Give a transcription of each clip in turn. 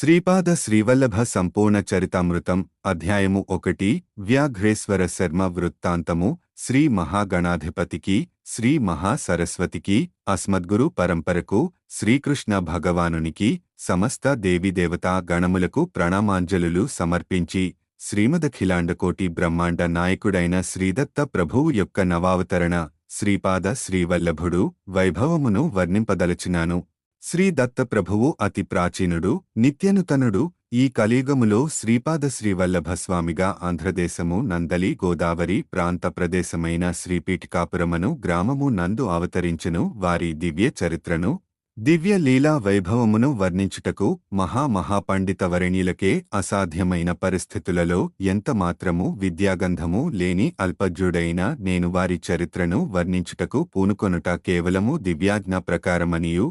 శ్రీపాద శ్రీవల్లభ సంపూర్ణ చరితామృతం అధ్యాయము ఒకటి వ్యాఘ్రేశ్వర శర్మ వృత్తాంతము శ్రీ మహాగణాధిపతికి శ్రీ మహాసరస్వతికి అస్మద్గురు పరంపరకు శ్రీకృష్ణ భగవానునికి సమస్త దేవీదేవతా గణములకు ప్రణామాంజలులు సమర్పించి శ్రీమదఖిలాండకోటి బ్రహ్మాండ నాయకుడైన శ్రీదత్త ప్రభువు యొక్క నవావతరణ శ్రీపాద శ్రీవల్లభుడు వైభవమును వర్ణింపదలచినాను శ్రీ దత్తప్రభువు అతి ప్రాచీనుడు నిత్యనుతనుడు ఈ కలియుగములో శ్రీపాద శ్రీవల్లభ స్వామిగా ఆంధ్రదేశము నందలి గోదావరి ప్రాంత ప్రదేశమైన శ్రీపీఠికాపురమను గ్రామము నందు అవతరించును. వారి దివ్య చరిత్రను దివ్య లీలా వైభవమును వర్ణించుటకు మహామహాపండితవరణీలకే అసాధ్యమైన పరిస్థితులలో ఎంతమాత్రము విద్యాగంధము లేని అల్పజ్ఞుడైన నేను వారి చరిత్రను వర్ణించుటకు పూనుకొనుట కేవలము దివ్యాజ్ఞ ప్రకారమనియు.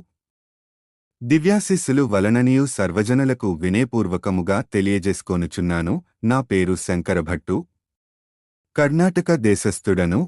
దివ్యాశిస్సులు వలననియు సర్వజనులకు వినయపూర్వకముగా తెలియజేసుకొనుచున్నాను. నా పేరు శంకరభట్టు. కర్ణాటక దేశస్థుడను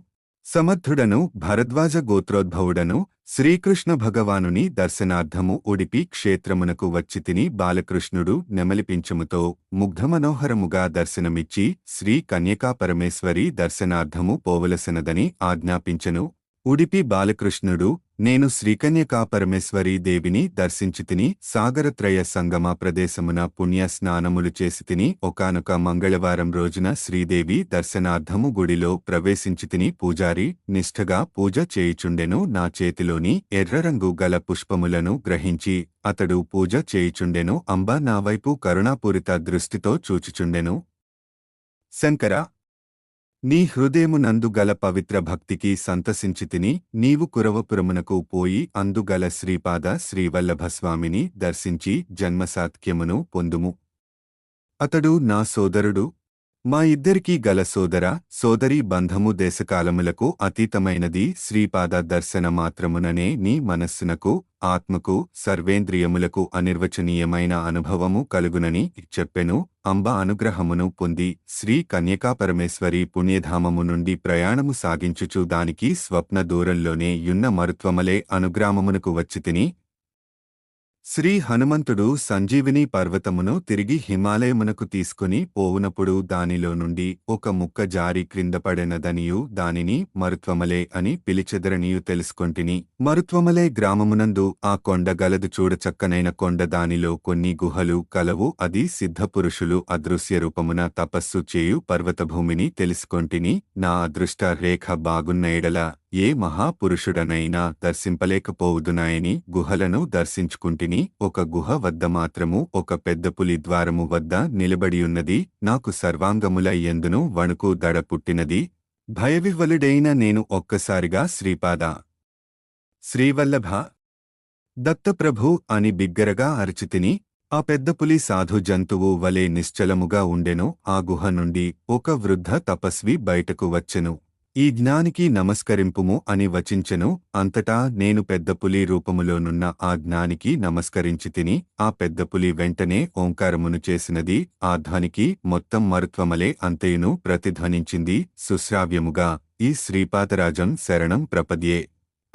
సమర్థుడను భరద్వాజ గోత్రోద్భవుడను శ్రీకృష్ణ భగవానుని దర్శనార్థము ఉడిపి క్షేత్రమునకు వచ్చితిని బాలకృష్ణుడు నెమలిపించముతో ముగ్ధమనోహరముగా దర్శనమిచ్చి శ్రీ కన్యకాపరమేశ్వరి దర్శనార్థము పోవలసినదని ఆజ్ఞాపించెను. ఉడిపి బాలకృష్ణుడు నేను శ్రీకన్యకాపరమేశ్వరీ దేవిని దర్శించితిని సాగరత్రయ సంగమ ప్రదేశమున పుణ్య స్నానములు చేసితిని ఒకానొక మంగళవారం రోజున శ్రీదేవి దర్శనార్థము గుడిలో ప్రవేశించితిని పూజారి నిష్ఠగా పూజ చేయుచుండెను నా చేతిలోని ఎర్రరంగు గల పుష్పములను గ్రహించి అతడు పూజ చేయుచుండెను అంబ నా వైపు కరుణాపూరిత దృష్టితో చూచుచుండెను. శంకర నీ హృదయమునందు గల పవిత్ర భక్తికి సంతసించితిని నీవు కురవపురమునకు పోయి అందుగల శ్రీపాద శ్రీవల్లభస్వామిని దర్శించి జన్మసాత్క్యమును పొందుము. అతడు నా సోదరుడు మా ఇద్దరికీ గల సోదర సోదరి బంధము దేశకాలములకు అతీతమైనది. శ్రీపాద దర్శన మాత్రముననే నీ మనస్సునకు ఆత్మకు సర్వేంద్రియములకు అనిర్వచనీయమైన అనుభవము కలుగునని చెప్పెను. అంబ అనుగ్రహమును పొంది శ్రీ కన్యకాపరమేశ్వరి పుణ్యధామము నుండి ప్రయాణము సాగించుచు దానికి స్వప్న దూరంలోనే యున్న మరుత్వమలే అనుగ్రామమునకు వచ్చితిని శ్రీ హనుమంతుడు సంజీవిని పర్వతమును తిరిగి హిమాలయమునకు తీసుకుని పోవునప్పుడు దానిలో నుండి ఒక ముక్క జారి క్రిందపడెనదనియు దానిని మరుత్వమలే అని పిలిచెదరనియు తెలుసుకొంటిని. మరుత్వమలే గ్రామమునందు ఆ కొండ గలదు చూడచక్కనైన కొండ దానిలో కొన్ని గుహలు కలవు అది సిద్ధపురుషులు అదృశ్య రూపమున తపస్సు చేయు పర్వతభూమిని తెలుసుకొంటిని. నా అదృష్ట రేఖ బాగున్న ఎడల ఏ మహాపురుషుడనైనా దర్శింపలేకపోవుదునాయని గుహలను దర్శించుకుంటిని. ఒక గుహ వద్ద మాత్రము ఒక పెద్ద పులి ద్వారము వద్ద నిలబడియున్నది నాకు సర్వాంగముల ఎందును వణుకు దడ పుట్టినది. భయవిహ్వలుడైన నేను ఒక్కసారిగా శ్రీపాద. శ్రీవల్లభ. దత్తప్రభు అని బిగ్గరగా అరచితిని ఆ పెద్ద పులి సాధు జంతువు వలె నిశ్చలముగా ఉండెను ఆ గుహ నుండి ఒక వృద్ధ తపస్వి బయటకు వచ్చెను. ఈ జ్ఞానికి నమస్కరింపుము అని వచించెను అంతటా నేను పెద్దపులి రూపములోనున్న ఆ జ్ఞానికి నమస్కరించి తిని ఆ పెద్దపులి వెంటనే ఓంకారమును చేసినది ఆ ధ్వనికి మొత్తం మరుత్వమలే అంతయును ప్రతిధ్వనించింది సుశ్రావ్యముగా ఈ శ్రీపాతరాజం శరణం ప్రపద్యే.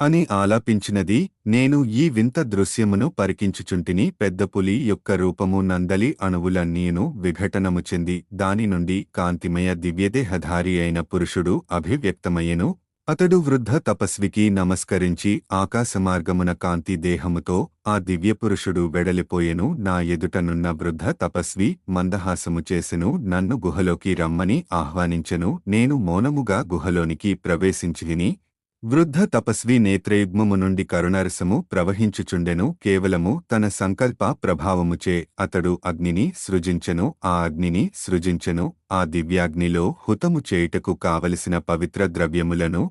అని ఆలాపించినది నేను ఈ వింత దృశ్యమును పరికించుచుంటిని పెద్ద పులి యొక్క రూపము నందలి అణువులన్నీను విఘటనము చెంది దాని నుండి కాంతిమయ దివ్యదేహధారి అయిన పురుషుడు అభివ్యక్తమయ్యెను. అతడు వృద్ధ తపస్వికి నమస్కరించి ఆకాశమార్గమున కాంతి దేహముతో ఆ దివ్యపురుషుడు వెడలిపోయెను. నా ఎదుటనున్న వృద్ధ తపస్వి మందహాసము చేసెను. నన్ను గుహలోకి రమ్మని ఆహ్వానించెను. నేను మౌనముగా గుహలోనికి ప్రవేశించిని వృద్ధ తపస్వి నేత్రయుగ్మము నుండి కరుణరసము ప్రవహించుచుండెను కేవలము తన సంకల్ప ప్రభావముచే అతడు అగ్నిని సృజించెను ఆ అగ్నిని సృజించెను ఆ దివ్యాగ్నిలో హుతము చేయుటకు కావలసిన పవిత్ర ద్రవ్యములను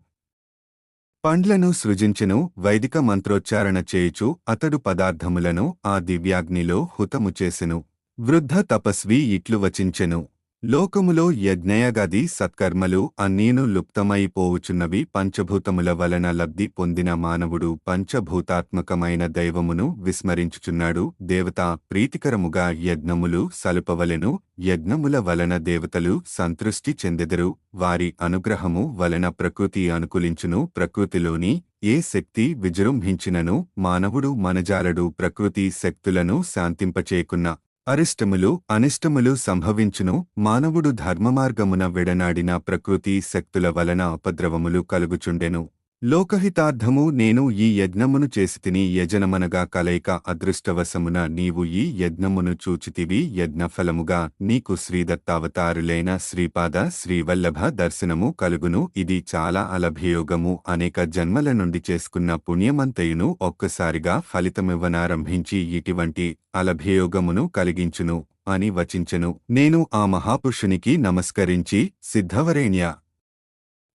పండ్లను సృజించెను వైదిక మంత్రోచ్చారణ చేయుచు అతడు పదార్థములను ఆ దివ్యాగ్నిలో హుతము చేసెను. వృద్ధ తపస్వి ఇట్లు వచించెను. లోకములో యజ్ఞయగది సత్కర్మలు అన్నీను లుప్తమైపోవుచున్నవి పంచభూతముల వలన లబ్ధి పొందిన మానవుడు పంచభూతాత్మకమైన దైవమును విస్మరించుచున్నాడు. దేవత ప్రీతికరముగా యజ్ఞములు సలుపవలెను యజ్ఞముల వలన దేవతలు సంతృష్టి చెందెదరు. వారి అనుగ్రహము వలన ప్రకృతి అనుకూలించును ప్రకృతిలోని ఏ శక్తి విజృంభించినను మానవుడు మనజాలడు ప్రకృతి శక్తులను శాంతింపచేకున్న అరిష్టములు అనిష్టములు సంభవించును మానవుడు ధర్మమార్గమున విడనాడిన ప్రకృతి శక్తుల వలన ఉపద్రవములు కలుగుచుండెను. లోకహితార్థము నేను ఈ యజ్ఞమును చేసితిని యజనమనగా కలయిక అదృష్టవశమున నీవు ఈ యజ్ఞమును చూచితివి యజ్ఞఫలముగా నీకు శ్రీదత్తావతారులైన శ్రీపాద శ్రీవల్లభ దర్శనము కలుగును. ఇది చాలా అలభియోగము. అనేక జన్మల నుండి చేసుకున్న పుణ్యమంతయును ఒక్కసారిగా ఫలితమివ్వనారంభించి ఇటువంటి అలభియోగమును కలిగించును అని వచించెను. నేను ఆ మహాపురుషునికి నమస్కరించి సిద్ధవరేణ్య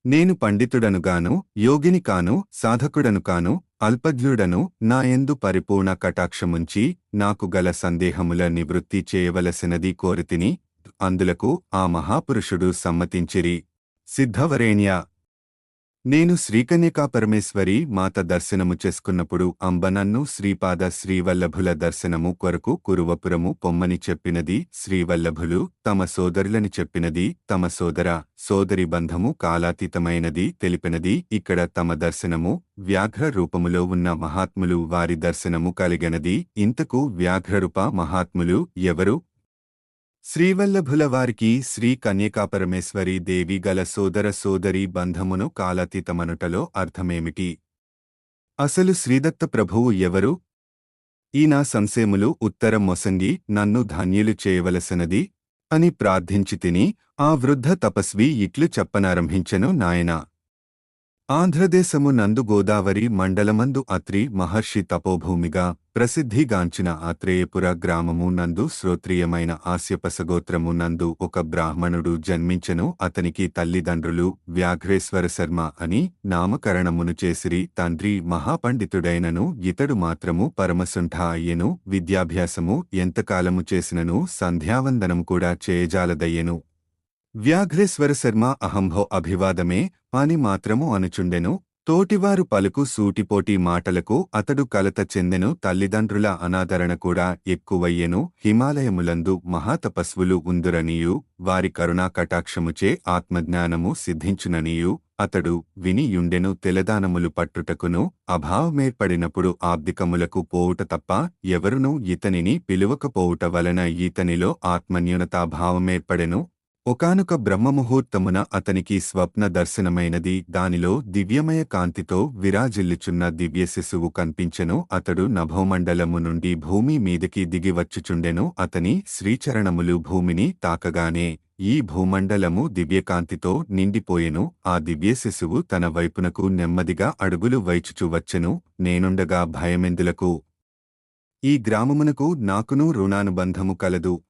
నేను పండితుడనుగాను యోగిని కాను సాధకుడను కాను అల్పజ్ఞుడను నా ఎందు పరిపూర్ణ కటాక్షముంచి నాకు గల సందేహముల నివృత్తి చేయవలసినది కోరితిని అందులకు ఆ మహాపురుషుడు సమ్మతించిరి. సిద్ధవరేణ్య నేను శ్రీకన్యకా పరమేశ్వరి మాత దర్శనము చేసుకున్నప్పుడు అంబ నన్ను శ్రీపాద శ్రీవల్లభుల దర్శనము కొరకు కురువపురము పొమ్మని చెప్పినది శ్రీవల్లభులు తమ సోదరులని చెప్పినది తమ సోదర సోదరి బంధము కాలాతీతమైనది తెలిపినది ఇక్కడ తమ దర్శనము వ్యాఘ్ర రూపములో ఉన్న మహాత్ములు వారి దర్శనము కలిగినది ఇంతకు వ్యాఘ్రరూప మహాత్ములు ఎవరు శ్రీవల్లభుల వారికి శ్రీ కన్యకాపరమేశ్వరి దేవి గల సోదర సోదరి బంధమును కాలాతీతమనుటలో అర్థమేమిటి? అసలు శ్రీదత్త ప్రభువు ఎవరు? ఈ నా సంశయములు ఉత్తరం మొసంగి నన్ను ధన్యులు చేయవలసినది అని ప్రార్థించి తిని ఆ వృద్ధ తపస్వి ఇట్లు చెప్పనారంభించెను నాయనా. ఆంధ్రదేశము నందు గోదావరి మండలమందు అత్రి మహర్షి తపోభూమిగా ప్రసిద్ధిగాంచిన ఆత్రేయపుర గ్రామము నందు శ్రోత్రియమైన ఆస్యపసగోత్రము నందు ఒక బ్రాహ్మణుడు జన్మించెను. అతనికి తల్లిదండ్రులు వ్యాఘ్రేశ్వర శర్మ అని నామకరణమును చేసిరి. తండ్రి మహాపండితుడైనను ఇతడు మాత్రము పరమసుంఠ అయ్యెను. విద్యాభ్యాసము ఎంతకాలము చేసినను సంధ్యావందనము కూడా చేయజాలదయ్యెను. వ్యాఘ్రేశ్వర శర్మ అహంభో అభివాదమే అని మాత్రము అనుచుండెను. తోటివారు పలుకు సూటిపోటి మాటలకు అతడు కలత చెందెను. తల్లిదండ్రుల అనాదరణ కూడా ఎక్కువయ్యెను. హిమాలయములందు మహాతపస్వులు ఉందురనియు. వారి కరుణా కటాక్షముచే ఆత్మజ్ఞానము సిద్ధించుననియు. అతడు వినియుండెను తెలదానములు పట్టుటకును. అభావమేర్పడినప్పుడు ఆబ్దికములకు పోవుట తప్ప ఎవరునూ ఇతనిని పిలువకపోవుట వలన ఈతనిలో ఆత్మన్యూనతాభావమేర్పడెను. ఒకనొక బ్రహ్మముహూర్తమున అతనికి స్వప్న దర్శనమైనది. దానిలో దివ్యమయ కాంతితో విరాజిల్లుచున్న దివ్య శిశువు కనిపించెను అతడు నభోమండలము నుండి భూమి మీదకి దిగివచ్చుచుండెను అతని శ్రీచరణములు భూమిని తాకగానే ఈ భూమండలము దివ్యకాంతితో నిండిపోయెను. ఆ దివ్య శిశువు తన వైపునకు నెమ్మదిగా అడుగులు వైచుచు వచ్చెను. నేనుండగా భయమెందులకు? ఈ గ్రామమునకు నాకును రుణానుబంధము కలదు.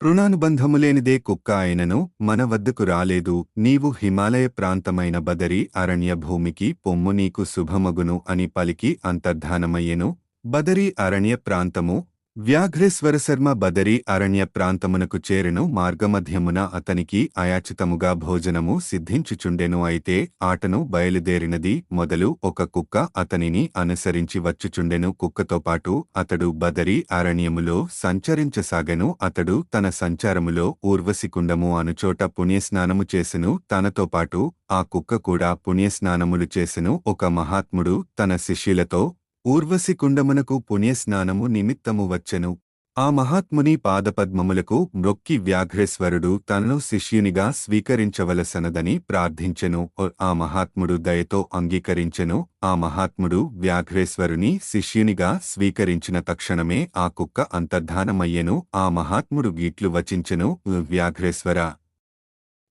రుణానుబంధములేనిదే కుక్క ఆయనను మన వద్దకు రాలేదు. నీవు హిమాలయ ప్రాంతమైన బదరి అరణ్య భూమికి పొమ్ము నీకు శుభమగును అని పలికి అంతర్ధానమయ్యెను. బదరి అరణ్య ప్రాంతము వ్యాఘ్రేశ్వరశర్మ బదరీ బదరి అరణ్య ప్రాంతమునకు చేరెను మార్గమధ్యమున అతనికి అయాచితముగా భోజనము సిద్ధించుచుండెను అయితే ఆటను బయలుదేరినది మొదలు ఒక కుక్క అతనిని అనుసరించి వచ్చుచుండెను. కుక్కతో పాటు అతడు బదరి అరణ్యములో సంచరించసాగెను. అతడు తన సంచారములో ఊర్వశికుండము అనుచోట పుణ్యస్నానము చేసెను. తనతో పాటు ఆ కుక్క కూడా పుణ్యస్నానములు చేసెను. ఒక మహాత్ముడు తన శిష్యులతో ఊర్వశికుండమునకు పుణ్యస్నానము నిమిత్తము వచ్చెను. ఆ మహాత్ముని పాదపద్మములకు మ్రొక్కి వ్యాఘ్రేశ్వరుడు తనను శిష్యునిగా స్వీకరించవలసనదని ప్రార్థించెను. ఆ మహాత్ముడు దయతో అంగీకరించెను. ఆ మహాత్ముడు వ్యాఘ్రేశ్వరుని శిష్యునిగా స్వీకరించిన తక్షణమే ఆ కుక్క అంతర్ధానమయ్యెను. ఆ మహాత్ముడు గీట్లు వచించెను. వ్యాఘ్రేశ్వర!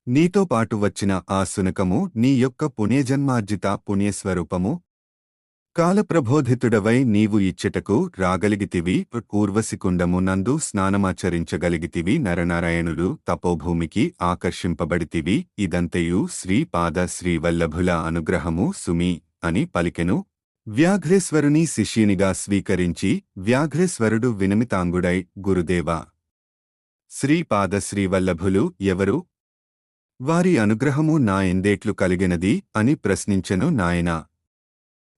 నీతో పాటు వచ్చిన ఆ శునకము నీ యొక్క పుణ్యజన్మార్జిత పుణ్యస్వరూపము కాలప్రబోధితుడవై నీవు ఇచ్చటకు రాగలిగితివి ఊర్వశికుండము నందు స్నానమాచరించగలిగితివి నరనారాయణులు తపోభూమికి ఆకర్షింపబడితివి ఇదంతయు శ్రీపాద శ్రీవల్లభుల అనుగ్రహము సుమి అని పలికెను. వ్యాఘ్రేశ్వరుని శిష్యునిగా స్వీకరించి వ్యాఘ్రేశ్వరుడు వినమితాంగుడై గురుదేవా! శ్రీపాద శ్రీవల్లభులు ఎవరు? వారి అనుగ్రహము నా ఎందేట్లు కలిగినది అని ప్రశ్నించెను నాయనా.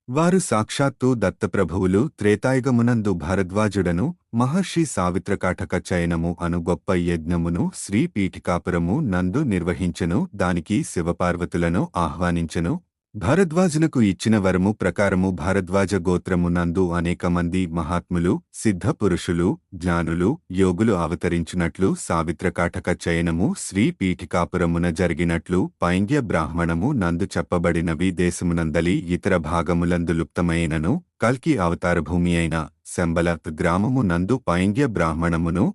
వారు సాక్షాత్తు దత్తప్రభువులు త్రేతాయుగమునందు భరద్వాజుడను మహర్షి సావిత్రకాఠక చయనము అను గొప్ప యజ్ఞమును శ్రీ పీఠికాపురము నందు నిర్వహించెను దానికి శివపార్వతులను ఆహ్వానించెను. భరద్వాజునకు ఇచ్చిన వరము ప్రకారము భారద్వాజ గోత్రము నందు అనేక మంది మహాత్ములు సిద్ధ పురుషులు జ్ఞానులు యోగులు అవతరించినట్లు సావిత్రకాటక చయనము శ్రీ పీఠికాపురమున జరిగినట్లు పైంగ్య బ్రాహ్మణము నందు చెప్పబడినవి దేశమునందలి ఇతర భాగములందు లుప్తమైనను కల్కి అవతారభూమి అయిన శంబల గ్రామము నందు పైంగ్య బ్రాహ్మణమును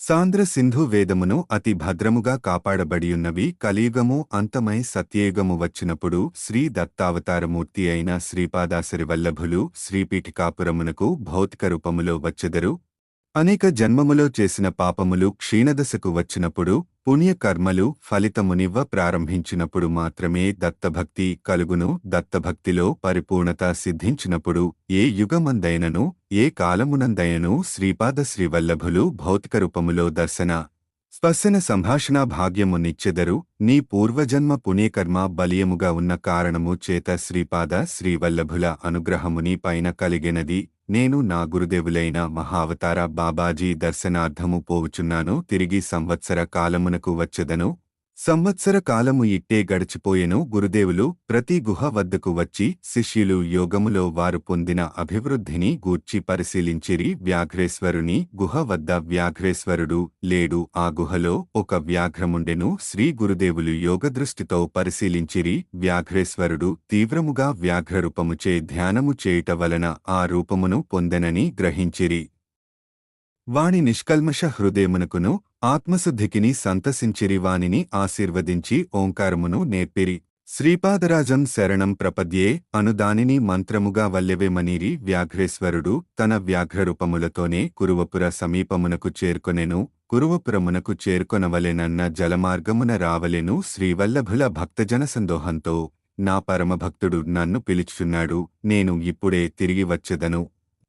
సాంద్ర సింధు వేదమును అతి భద్రముగా కాపాడబడియున్నవి కలియుగము అంతమై సత్యయుగము వచ్చినప్పుడు శ్రీ దత్తావతారమూర్తి అయిన శ్రీపాదాసరి వల్లభులు శ్రీపీఠికాపురమునకు భౌతిక రూపములో వచ్చెదరు. అనేక జన్మములో చేసిన పాపములు క్షీణదశకు వచ్చినప్పుడు పుణ్యకర్మలు ఫలితమునివ్వ ప్రారంభించినప్పుడు మాత్రమే దత్తభక్తి కలుగును దత్తభక్తిలో పరిపూర్ణత సిద్ధించినప్పుడు ఏ యుగమందైనను ఏ కాలమునందైనను శ్రీపాద శ్రీవల్లభులు భౌతిక రూపములో దర్శన స్పర్శన సంభాషణ భాగ్యమునిచ్చెదరు నీ పూర్వజన్మ పుణ్యకర్మ బలీయముగా ఉన్న కారణము చేత శ్రీపాద శ్రీవల్లభుల అనుగ్రహముని పైన కలిగినది. నేను నా గురుదేవులైన మహావతార బాబాజీ దర్శనార్థము పోవుచున్నాను. తిరిగి సంవత్సర కాలమునకు వచ్చెదను. సంవత్సర కాలము ఇట్టే గడిచిపోయెను గురుదేవులు ప్రతి గుహ వద్దకు వచ్చి శిష్యులు యోగములో వారు పొందిన అభివృద్ధిని గూర్చి పరిశీలించిరి వ్యాఘ్రేశ్వరుని గుహ వద్ద వ్యాఘ్రేశ్వరుడు లేడు ఆ గుహలో ఒక వ్యాఘ్రముండెను శ్రీ గురుదేవులు యోగదృష్టితో పరిశీలించిరి వ్యాఘ్రేశ్వరుడు తీవ్రముగా వ్యాఘ్రరూపముచే ధ్యానము చేయుట వలన ఆ రూపమును పొందెనని గ్రహించిరి. వాణి నిష్కల్మష హృదయమునకును ఆత్మశుద్ధికిని సంతసించిరి వానిని ఆశీర్వదించి ఓంకారమును నేర్పిరి. శ్రీపాదరాజం శరణం ప్రపద్యే అనుదానిని మంత్రముగా వల్లెవేమనీరి వ్యాఘ్రేశ్వరుడు తన వ్యాఘ్రరూపములతోనే కురువపుర సమీపమునకు చేరుకొనెను కురువపురమునకు చేరుకొనవలెనన్న జలమార్గమున రావలెను శ్రీవల్లభుల భక్తజన సందోహంతో. నా పరమభక్తుడు నన్ను పిలుచుచున్నాడు నేను ఇప్పుడే తిరిగి వచ్చెదను.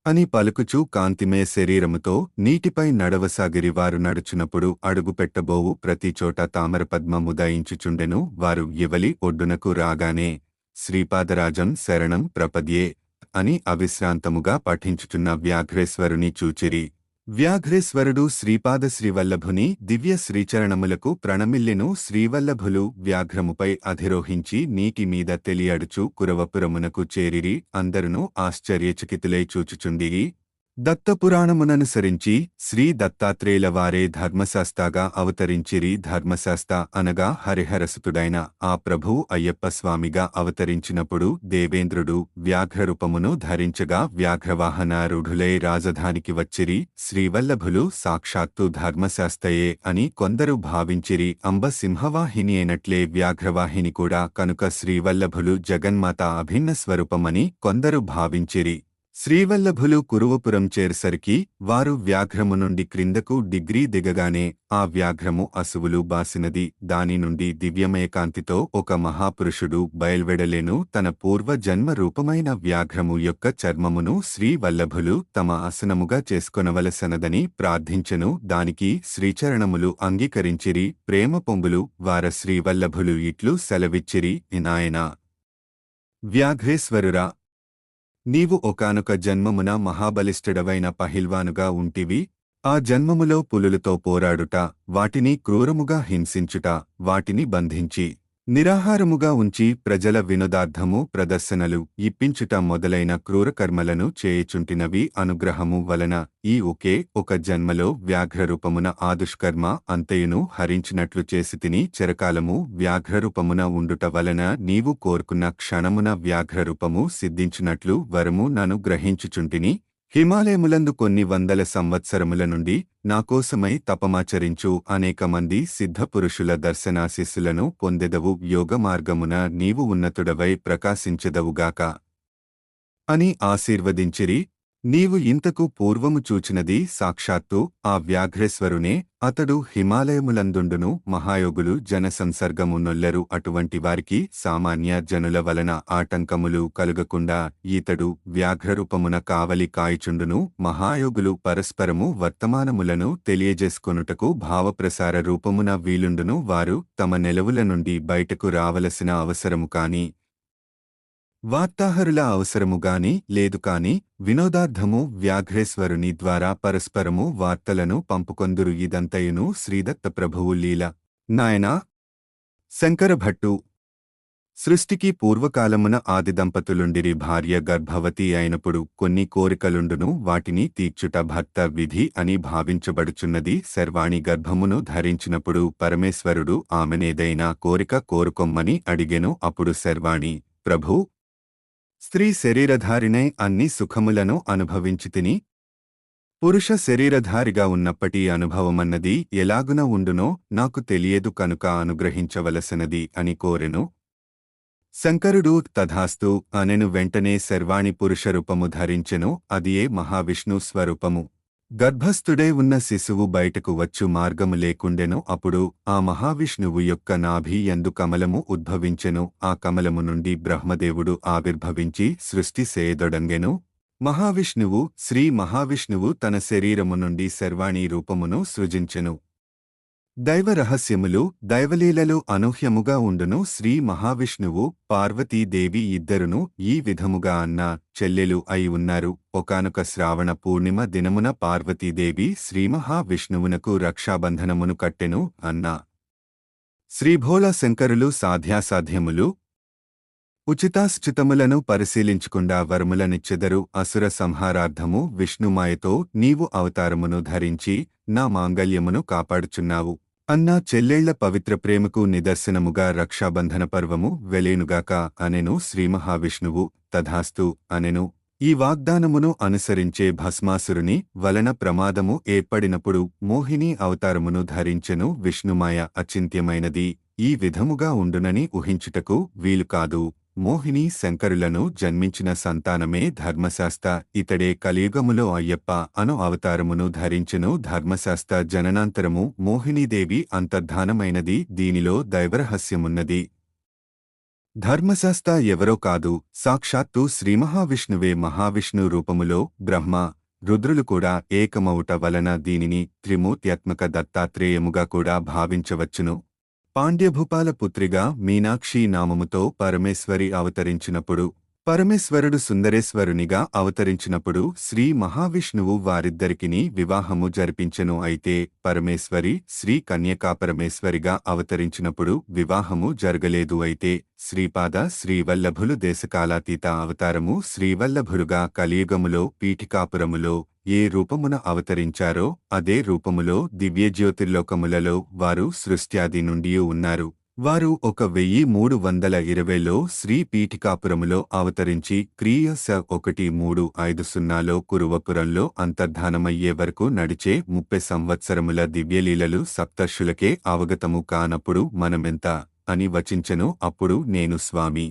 అని పలుకుచూ కాంతిమే శరీరముతో నీటిపై నడవసాగిరి వారు నడుచునప్పుడు అడుగుపెట్టబోవు ప్రతిచోట తామరపద్మముదయించుచుండెను వారు ఇవలి ఒడ్డునకు రాగానే శ్రీపాదరాజం శరణం ప్రపద్యే అని అవిశ్రాంతముగా పఠించుచున్న వ్యాఘ్రేశ్వరుని చూచిరి. వ్యాఘ్రేశ్వరుడు శ్రీపాద శ్రీవల్లభుని దివ్య శ్రీచరణములకు ప్రణమిల్లెను శ్రీవల్లభులు వ్యాఘ్రముపై అధిరోహించి నీటి మీద తెలియడుచు కురవపురమునకు చేరిరి అందరును ఆశ్చర్యచకితులై చూచుచుండిరి. దత్తపురాణముననుసరించి శ్రీ దత్తాత్రేయులవారే ధర్మశాస్తాగా అవతరించిరి ధర్మశాస్త అనగా హరిహరసుతుడైన ఆ ప్రభువు అయ్యప్ప స్వామిగా అవతరించినప్పుడు దేవేంద్రుడు వ్యాఘ్రరూపమును ధరించగా వ్యాఘ్రవాహనారూఢులై రాజధానికి వచ్చిరి శ్రీవల్లభులు సాక్షాత్తు ధర్మశాస్తయే అని కొందరు భావించిరి అంబ సింహవాహిని అయినట్లే వ్యాఘ్రవాహిని కూడా కనుక శ్రీవల్లభులు జగన్మాత అభిన్న స్వరూపమని కొందరు భావించిరి. శ్రీవల్లభులు కురువపురం చేరుసరికి వారు వ్యాఘ్రము నుండి క్రిందకు డిగ్రీ దిగగానే ఆ వ్యాఘ్రము అసువులు బాసినది. దాని నుండి దివ్యమయ కాంతితో ఒక మహాపురుషుడు బయల్వెడలేను. తన పూర్వ జన్మ రూపమైన వ్యాఘ్రము యొక్క చర్మమును శ్రీవల్లభులు తమ ఆసనముగా చేసుకొనవలసనదని ప్రార్థించెను. దానికి శ్రీచరణములు అంగీకరించిరి. ప్రేమ పొంగులు వార శ్రీవల్లభులు ఇట్లు సెలవిచ్చిరి. నాయనా వ్యాఘ్రేశ్వరురా నీవు ఒకానొక జన్మమున మహాబలిష్ఠుడవైన పహిల్వానుగా ఉంటివి ఆ జన్మములో పులులతో పోరాడుట వాటిని క్రూరముగా హింసించుట వాటిని బంధించి. నిరాహారముగా ఉంచి ప్రజల వినోదార్థము ప్రదర్శనలు ఇప్పించుట మొదలైన క్రూరకర్మలను చేయుచుంటినవి అనుగ్రహము వలన ఈ ఒకే ఒక జన్మలో వ్యాఘ్రరూపమున ఆదుష్కర్మ అంతయును హరించినట్లు చేసి తిని చిరకాలము వ్యాఘ్రరూపమున ఉండుట వలన నీవు కోరుకున్న క్షణమున వ్యాఘ్రరూపము సిద్ధించినట్లు వరము నను గ్రహించుచుంటిని హిమాలయములందు కొన్ని వందల సంవత్సరముల నుండి నాకోసమై తపమాచరించు అనేక మంది సిద్ధపురుషుల దర్శనాశిస్సులను పొందెదవు. యోగమార్గమున నీవు ఉన్నతుడవై ప్రకాశించెదవుగాక అని ఆశీర్వదించిరి. నీవు ఇంతకు పూర్వము చూచినది సాక్షాత్తు ఆ వ్యాఘ్రేశ్వరునే అతడు హిమాలయములందుండును మహాయోగులు జనసంసర్గము నొల్లెరు అటువంటి వారికి సామాన్య జనుల వలన ఆటంకములు కలుగకుండా ఈతడు వ్యాఘ్రరూపమున కావలి కాయుచుండును మహాయోగులు పరస్పరము వర్తమానములను తెలియజేసుకొనుటకు భావప్రసార రూపమున వీలుండును వారు తమ నెలవుల నుండి బయటకు రావలసిన అవసరము కాని వార్తాహరుల అవసరముగాని లేదు కాని వినోదార్థము వ్యాఘ్రేశ్వరుని ద్వారా పరస్పరము వార్తలను పంపుకొందురు ఇదంతయును శ్రీదత్త ప్రభువు లీల. నాయనా! శంకరభట్టు! సృష్టికి పూర్వకాలమున ఆది దంపతులుండిరి భార్య గర్భవతి అయినప్పుడు కొన్ని కోరికలుండును వాటిని తీర్చుట భర్త విధి అని భావించబడుచున్నది శర్వాణి గర్భమును ధరించినప్పుడు పరమేశ్వరుడు ఆమెనేదైనా కోరిక కోరుకొమ్మని అడిగెను అప్పుడు శర్వాణి ప్రభు స్త్రీ శరీరధారినై అన్ని సుఖములను అనుభవించితిని పురుష శరీరధారిగా ఉన్నప్పటి అనుభవమన్నది ఎలాగున ఉండునో నాకు తెలియదు కనుక అనుగ్రహించవలసినది అని కోరెను. శంకరుడు తథాస్తు అనెను వెంటనే శర్వాణి పురుష రూపము ధరించెను అదియే మహావిష్ణు స్వరూపము. గర్భస్థుడై ఉన్న శిశువు బయటకు వచ్చు మార్గము లేకుండెను అప్పుడు ఆ మహావిష్ణువు యొక్క నాభి యందు కమలము ఉద్భవించెను ఆ కమలము నుండి బ్రహ్మదేవుడు ఆవిర్భవించి సృష్టి సేయదొడంగెను. మహావిష్ణువు శ్రీ మహావిష్ణువు తన శరీరము నుండి శర్వాణీ రూపమును సృజించెను. దైవ రహస్యములు దైవలీలలు అనూహ్యముగా ఉండును. శ్రీ మహావిష్ణువు పార్వతీదేవి ఇద్దరును ఈ విధముగా అన్న చెల్లెలు అయి ఉన్నారు. ఒకానొక శ్రావణ పూర్ణిమ దినమున పార్వతీదేవి శ్రీ మహావిష్ణువునకు రక్షాబంధనమును కట్టెను అన్నా. శ్రీభోళ శంకరులు సాధ్యాసాధ్యములు ఉచితాశ్చితములను పరిశీలించకుండా వరములనిచ్చెదరు. అసుర సంహారార్థము విష్ణుమాయతో నీవు అవతారమును ధరించి నా మాంగల్యమును కాపాడుచున్నావు. అన్నా చెల్లెళ్ళ పవిత్ర ప్రేమకు నిదర్శనముగా రక్షాబంధన పర్వము వెలేనుగాక అనెను శ్రీమహావిష్ణువు తథాస్తు అనెను. ఈ వాగ్దానమును అనుసరించే భస్మాసురుని వలన ప్రమాదము ఏర్పడినప్పుడు మోహిని అవతారమును ధరించెను విష్ణుమాయ అచింత్యమైనది. ఈ విధముగా ఉండునని ఊహించుటకు వీలుకాదు. మోహిని శంకరులను జన్మించిన సంతానమే ధర్మశాస్త్ర. ఇతడే కలియుగములో అయ్యప్ప అను అవతారమును ధరించెను. ధర్మశాస్త్ర జననాంతరము మోహినీదేవి అంతర్ధానమైనది. దీనిలో దైవరహస్యమున్నది. ధర్మశాస్త్ర ఎవరో కాదు. సాక్షాత్తు శ్రీమహావిష్ణువే మహావిష్ణు రూపములో బ్రహ్మ రుద్రులు కూడా ఏకమవుట వలన దీనిని త్రిమూర్త్యాత్మక దత్తాత్రేయముగా కూడా భావించవచ్చును. పాండ్యభూపాల పుత్రిగా మీనాక్షి నామముతో పరమేశ్వరి అవతరించినప్పుడు పరమేశ్వరుడు సుందరేశ్వరునిగా అవతరించినప్పుడు శ్రీ మహావిష్ణువు వారిద్దరికిని వివాహము జరిపించెను అయితే పరమేశ్వరి శ్రీ కన్యకాపరమేశ్వరిగా అవతరించినప్పుడు వివాహము జరగలేదు అయితే శ్రీపాద శ్రీవల్లభులు దేశకాలాతీత అవతారము శ్రీవల్లభులుగా కలియుగములో పీఠికాపురములో ఏ రూపమున అవతరించారో అదే రూపములో దివ్యజ్యోతిర్లోకములలో వారు సృష్ట్యాది నుండి ఉన్నారు. వారు ఒక వెయ్యి మూడు వందల ఇరవైలో శ్రీ పీఠికాపురములో అవతరించి క్రియస ఒకటి మూడు ఐదు సున్నాలో కురువపురంలో అంతర్ధానమయ్యే వరకు నడిచే ముప్పై సంవత్సరముల దివ్యలీలలు సప్తర్షులకే అవగతము కానప్పుడు మనమెంత అని వచించెను అప్పుడు నేను స్వామి.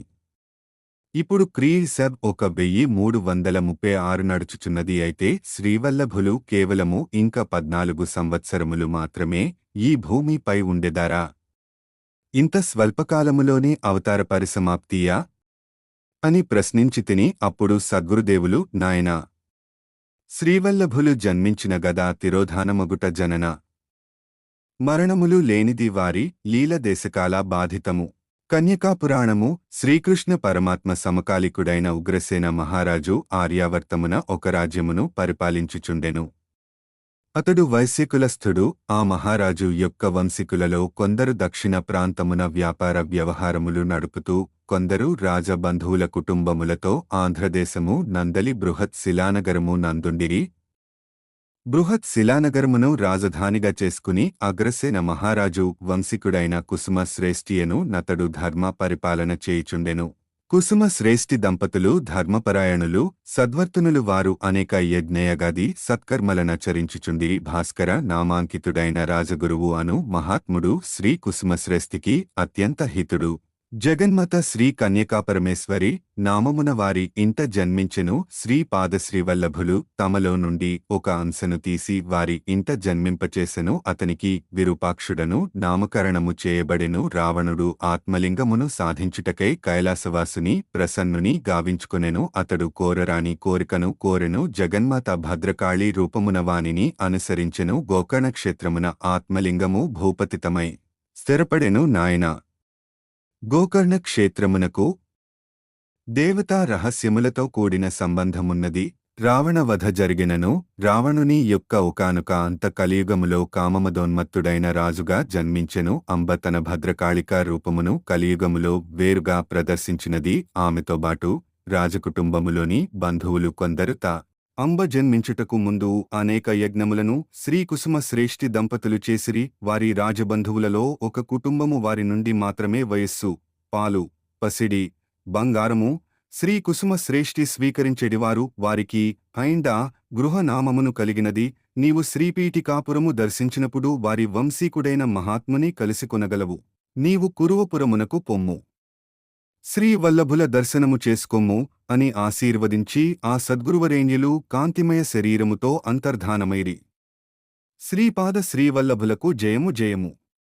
ఇప్పుడు క్రీసబ్ ఒక వెయ్యి మూడు వందల ముప్పై ఆరు నడుచుచున్నది అయితే శ్రీవల్లభులు కేవలము ఇంకా పద్నాలుగు సంవత్సరములు మాత్రమే ఈ భూమిపై ఉండెదారా? ఇంత స్వల్పకాలములోనే అవతార పరిసమాప్తియా? అని ప్రశ్నించి తిని అప్పుడు సద్గురుదేవులు నాయనా! శ్రీవల్లభులు జన్మించిన గదా తిరోధానమగుట జనన! మరణములు లేనిది వారి లీల దేశకాల బాధితము! కన్యకాపురాణము శ్రీకృష్ణ పరమాత్మ సమకాలికుడైన ఉగ్రసేన మహారాజు ఆర్యావర్తమున ఒక రాజ్యమును పరిపాలించుచుండెను! అతడు వైశ్యకులస్థుడు ఆ మహారాజు యొక్క వంశికులలో కొందరు దక్షిణ ప్రాంతమున వ్యాపార వ్యవహారములు నడుపుతూ కొందరు రాజబంధువుల కుటుంబములతో ఆంధ్రదేశము నందలి బృహత్ శిలానగరము నందుండిరి. బృహత్ శిలానగరమును రాజధానిగా చేసుకుని అగ్రసేన మహారాజు వంశికుడైన కుసుమ శ్రేష్ఠియను నతడు ధర్మ పరిపాలన చేయుచుండెను. కుసుమ శ్రేష్ఠి దంపతులు ధర్మపరాయణులు సద్వర్తనులు వారు అనేక యజ్ఞయగాది సత్కర్మలనచరించుచుండి భాస్కర నామాంకితుడైన రాజగురువు అను మహాత్ముడు శ్రీ కుసుమశ్రేష్ఠికి అత్యంత హితుడు. జగన్మత శ్రీ కన్యకాపరమేశ్వరి నామమున వారి ఇంట జన్మించెను శ్రీ పాదశ్రీవల్లభులు తమలో నుండి ఒక అంశను తీసి వారి ఇంట జన్మింపచేసెను అతనికి విరూపాక్షుడను నామకరణము చేయబడెను రావణుడు ఆత్మలింగమును సాధించుటకై కైలాసవాసుని ప్రసన్నుని గావించుకొనెను అతడు కోరరాని కోరికను కోరెను జగన్మాత భద్రకాళి రూపమున వానిని అనుసరించెను గోకర్ణ క్షేత్రమున ఆత్మలింగము భూపతితమై స్థిరపడెను నాయనా. గోకర్ణ క్షేత్రమునకు దేవతా రహస్యములతో కూడిన సంబంధమున్నది. రావణవధ జరిగినను రావణుని యొక్క ఒకానొక అంత కలియుగములో కామమదోన్మత్తుడైన రాజుగా జన్మించెను. అంబ తన భద్రకాళిక రూపమును కలియుగములో వేరుగా ప్రదర్శించినది. ఆమెతోబాటు రాజకుటుంబములోని బంధువులు కొందరు తా అంబ జన్మించుటకు ముందు అనేక యజ్ఞములను శ్రీకుసుమ శ్రేష్ఠి దంపతులు చేసిరి వారి రాజబంధువులలో ఒక కుటుంబము వారి నుండి మాత్రమే వయస్సు పాలు పసిడి బంగారము శ్రీకుసుమ శ్రేష్ఠి స్వీకరించెడివారు వారికి హైండా గృహనామమును కలిగినది నీవు శ్రీపీఠికాపురము దర్శించినప్పుడు వారి వంశీకుడైన మహాత్ముని కలిసికొనగలవు నీవు కురువపురమునకు పొమ్ము. శ్రీవల్లభుల దర్శనము చేసుకోము అని ఆశీర్వదించి ఆ సద్గురువరేణ్యులు కాంతిమయ శరీరముతో అంతర్ధానమైరి. శ్రీపాద శ్రీవల్లభులకు జయము జయము.